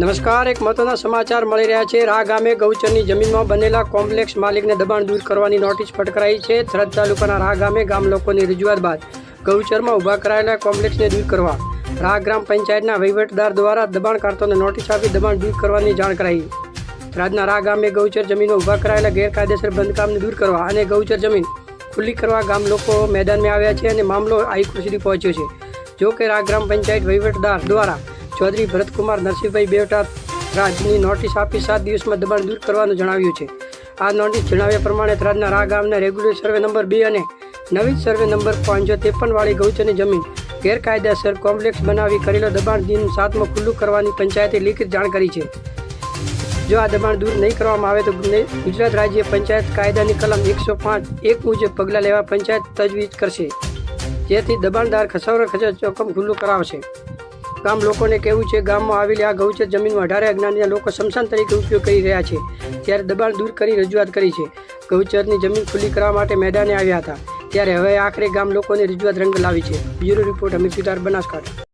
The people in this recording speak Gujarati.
નમસ્કાર, એક મહત્વના સમાચાર મળી રહ્યા છે. રા ગામે ગૌચરની જમીનમાં બનેલા કોમ્પ્લેક્સ માલિકને દબાણ દૂર કરવાની નોટિસ ફટકરાઈ છે. થરાદ તાલુકાના રા ગામે ગામ લોકોની રજૂઆત બાદ ગૌચરમાં ઊભા કરાયેલા કોમ્પ્લેક્સને દૂર કરવા રા ગ્રામ પંચાયતના વહીવટદાર દ્વારા દબાણકારતોને નોટિસ આપી દબાણ દૂર કરવાની જાણ કરાઈ. થરાદના રા ગામે ગૌચર જમીનો ઊભા કરાયેલા ગેરકાયદેસર બંધકામને દૂર કરવા અને ગૌચર જમીન ખુલ્લી કરવા ગામ લોકો મેદાનમાં આવ્યા છે અને મામલો હાઈકોર્ટ સુધી પહોંચ્યો છે. જો કે રા ગ્રામ પંચાયત વહીવટદાર દ્વારા ચૌધરી ભરતકુમાર નરસિંહભાઈ બેવટા રાજની નોટિસ આપી સાત દિવસમાં દબાણ દૂર કરવાનું જણાવ્યું છે. આ નોટિસ જણાવ્યા પ્રમાણે ત્રાજના રા ગામના રેગ્યુલર સર્વે નંબર બે અને નવી સર્વે નંબર પાંચસો ત્રેપન વાળી ગૌચરની જમીન ગેરકાયદેસર કોમ્પ્લેક્સ બનાવી કરેલો દબાણ દિન સાતમાં ખુલ્લું કરવાની પંચાયતે લેખિત જાણ કરી છે. જો આ દબાણ દૂર નહીં કરવામાં આવે તો ગુજરાત રાજ્ય પંચાયત કાયદાની કલમ એકસો પાંચ એક મુજબ પગલાં લેવા પંચાયત તજવીજ કરશે. જેથી દબાણદાર ખસવર ખસે ચોકમ ખુલ્લું કરાવશે. ગામ લોકોને કહેવું છે, ગામમાં આવેલી આ ગૌચર જમીનમાં અઢારે અજ્ઞાનના લોકો શમશાન તરીકે ઉપયોગ કરી રહ્યા છે. ત્યારે દબાણ દૂર કરી રજૂઆત કરી છે. ગૌચરની જમીન ખુલ્લી કરવા માટે મેદાને આવ્યા હતા. ત્યારે હવે આખરે ગામ લોકોની રજૂઆત રંગ લાવી છે. Bureau report Amit Sutar Banaskantha.